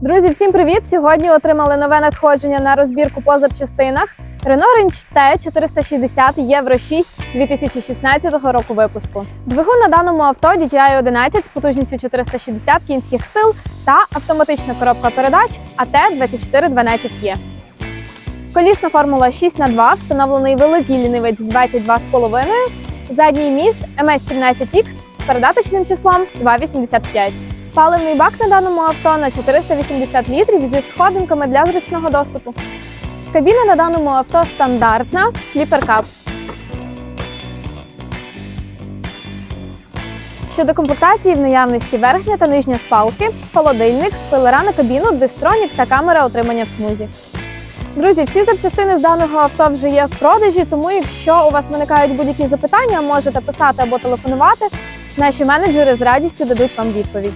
Друзі, всім привіт! Сьогодні отримали нове надходження на розбірку по запчастинах. Renault Range T 460 Євро 6 2016 року випуску. Двигун на даному авто DTI 11 з потужністю 460 кінських сил та автоматична коробка передач AT 2412E. Колісна формула 6х2, встановлений великий лінивець 22,5, задній міст MS17X з передаточним числом 285. Паливний бак на даному авто на 480 літрів зі сходинками для зручного доступу. Кабіна на даному авто стандартна, сліперкап. Щодо комплектації в наявності верхня та нижня спалки, холодильник, спойлера на кабіну, дистронік та камера отримання в смузі. Друзі, всі запчастини з даного авто вже є в продажі, тому якщо у вас виникають будь-які запитання, можете писати або телефонувати. Наші менеджери з радістю дадуть вам відповідь.